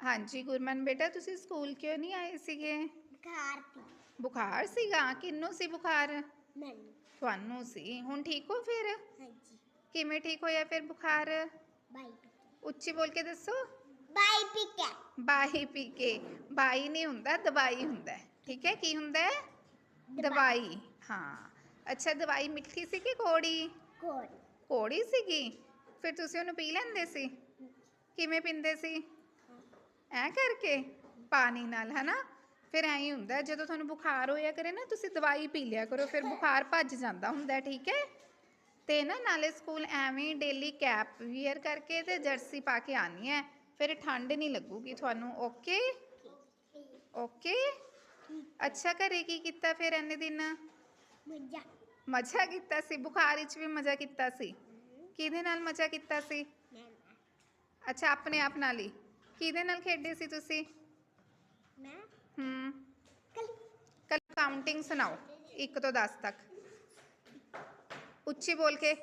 ਹਾਂਜੀ ਗੁਰਮਨ ਬੇਟਾ ਤੁਸੀਂ ਸਕੂਲ ਕਿਉਂ ਨਹੀਂ ਆਏ ਸੀਗੇ ਬੁਖਾਰ ਤੀ ਬੁਖਾਰ ਸੀਗਾ ਕਿੰਨੂੰ ਸੀ ਬੁਖਾਰ ਮੈਨੂੰ ਤੁਹਾਨੂੰ ਸੀ ਹੁਣ ਠੀਕ ਹੋ ਫਿਰ ਹਾਂਜੀ ਕਿਵੇਂ ਠੀਕ ਹੋਇਆ ਫਿਰ ਬੁਖਾਰ ਬਾਈ ਉੱਚੀ ਬੋਲ ਕੇ ਦੱਸੋ ਬਾਈ ਪਿਕਾ ਬਾਈ ਪੀ ਕੇ ਬਾਈ ਨਹੀਂ ਹੁੰਦਾ ਦਵਾਈ ਹੁੰਦਾ ਹੈ। ਠੀਕ ਹੈ ਕੀ ਹੁੰਦਾ ਹੈ ਦਵਾਈ ਹਾਂ ਅੱਛਾ ਦਵਾਈ ਮਿੱਠੀ ਸੀ ਕਿ ਕੋੜੀ ਕੋੜ ਕੋੜੀ ਸੀਗੀ ਫਿਰ ਤੁਸੀਂ ਉਹਨੂੰ ਪੀ ਲੈਂਦੇ ਸੀ ਕਿਵੇਂ ਪੀਂਦੇ ਸੀ ਐ ਕਰਕੇ ਪਾਣੀ ਨਾਲ ਹਨਾ? ਫਿਰ ਐਂ ਹੀ ਹੁੰਦਾ ਜਦੋਂ ਤੁਹਾਨੂੰ ਬੁਖਾਰ ਹੋਇਆ ਕਰੇ ਨਾ ਤੁਸੀਂ ਦਵਾਈ ਪੀ ਲਿਆ ਕਰੋ ਫਿਰ ਬੁਖਾਰ ਭੱਜ ਜਾਂਦਾ ਹੁੰਦਾ ਠੀਕ ਹੈ? ਤੇ ਨਾ ਨਾਲੇ ਸਕੂਲ ਐਵੇਂ ਡੇਲੀ ਕੈਪ ਵੀਅਰ ਕਰਕੇ ਤੇ ਜਰਸੀ ਪਾ ਕੇ ਆਣੀ ਹੈ ਫਿਰ ਠੰਡ ਨਹੀਂ ਲੱਗੂਗੀ ਤੁਹਾਨੂੰ ਓਕੇ ਓਕੇ ਅੱਛਾ ਘਰੇ ਕੀ ਕੀਤਾ ਫਿਰ ਇੰਨੇ ਦਿਨ? ਮਜ਼ਾ। ਮਜ਼ਾ ਕੀਤਾ ਸੀ ਬੁਖਾਰ ਵਿੱਚ ਵੀ ਮਜ਼ਾ ਕੀਤਾ ਸੀ? ਕਿਹਦੇ ਨਾਲ ਮਜ਼ਾ ਕੀਤਾ ਸੀ? ਅੱਛਾ ਆਪਣੇ ਆਪ ਨਾਲ ਹੀ? ਕਿਹਦੇ ਨਾਲ ਖੇਡੇ ਸੀ ਤੁਸੀਂ? ਮੈਂ? ਹੂੰ। ਕਲ। ਕਾਊਂਟਿੰਗ ਸੁਣਾਓ 1 ਤੋਂ 10 ਤੱਕ। ਉੱਚੀ ਬੋਲ ਕੇ।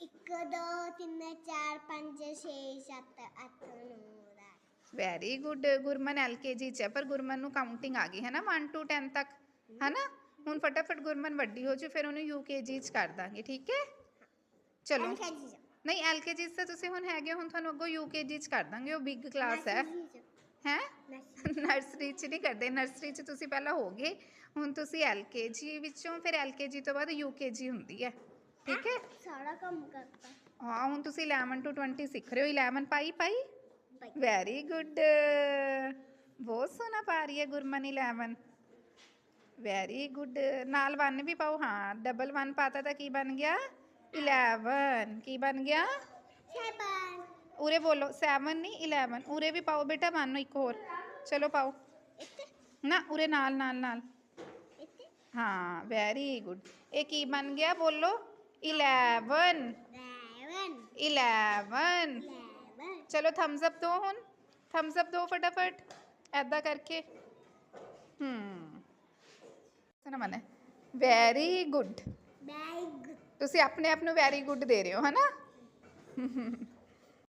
1 2 3 4 5 6 7 8 9 10 ਵੈਰੀ ਗੁੱਡ ਗੁਰਮਨ ਐਲਕੇਜੀ ਚ ਹੈ ਪਰ ਗੁਰਮਨ ਨੂੰ ਕਾਊਂਟਿੰਗ ਆ ਗਈ ਹੈ ਨਾ 1 ਤੋਂ 10 ਤੱਕ। ਹੈ ਨਾ ਹੁਣ ਫਟਾਫਟ ਗੁਰਮਨ ਵੱਡੀ ਹੋ ਜੂ ਫਿਰ ਉਹਨੂੰ ਯੂਕੇਜੀ ਚ ਕਰ ਦਾਂਗੇ ਠੀਕ ਹੈ? ਚਲੋ। ਨਹੀਂ ਐਲਕੇਜੀ ਤਾਂ ਤੁਸੀਂ ਹੁਣ ਹੈਗੇ ਹੋ, ਹੁਣ ਤੁਹਾਨੂੰ ਅੱਗੋਂ ਯੂਕੇਜੀ ਚ ਕਰ ਦਾਂਗੇ ਉਹ ਬਿਗ ਕਲਾਸ ਹੈ। ਹੈ? ਨਰਸਰੀ ਚ। ਨਹੀਂ ਕਰਦੇ ਨਰਸਰੀ ਚ ਤੁਸੀਂ ਪਹਿਲਾਂ ਹੋਗੇ ਹੁਣ ਤੁਸੀਂ ਐਲਕੇਜੀ ਵਿੱਚੋਂ ਫਿਰ ਐਲਕੇਜੀ ਤੋਂ ਬਾਅਦ ਯੂਕੇਜੀ ਹੁੰਦੀ ਹੈ। ਠੀਕ ਹੈ? ਸਾਰਾ ਕੰਮ ਕਰਤਾ। ਹਾਂ ਹੁਣ ਤੁਸੀਂ 11 ਤੋਂ 20 ਸਿੱਖ ਰਹੇ ਹੋ 11 ਪਾਈ ਪਾਈ? ਵੈਰੀ ਗੁੱਡ ਬਹੁਤ ਸੋਹਣਾ ਪਾ ਰਹੀ ਹੈ ਗੁਰਮਨ 11 ਵੈਰੀ ਗੁੱਡ ਨਾਲ 1 ਵੀ ਪਾਓ ਹਾਂ ਡਬਲ 1 ਪਾਤਾ ਤਾਂ ਕੀ ਬਣ ਗਿਆ? 11 ਕੀ ਬਣ ਗਿਆ ਸੈਵਨ ਉਰੇ ਬੋਲੋ 7 ਨਹੀਂ 11 ਉਰੇ ਵੀ ਪਾਓ ਬੇਟਾ ਮੰਨੋ ਇੱਕ ਹੋਰ ਚਲੋ ਪਾਓ ਇੱਥੇ ਨਾ ਉਰੇ ਨਾਲ ਨਾਲ ਨਾਲ ਇੱਥੇ ਹਾਂ ਵੈਰੀ ਗੁੱਡ ਇਹ ਕੀ ਬਣ ਗਿਆ ਬੋਲੋ 11 ਸੈਵਨ 11 ਸੈਵਨ ਚਲੋ ਥੰਬਸ ਅਪ ਦੋ ਹੁਣ ਥੰਬਸ ਅਪ ਦੋ ਫਟਾਫਟ ਐਦਾਂ ਕਰਕੇ ਹਮ ਸੁਣਾ ਮਨੇ ਵੈਰੀ ਗੁੱਡ ਬੈਗ ਤੁਸੀਂ ਆਪਣੇ ਆਪ ਨੂੰ ਵੈਰੀ ਗੁੱਡ ਦੇ ਰਹੇ ਹੋ ਹਨਾ?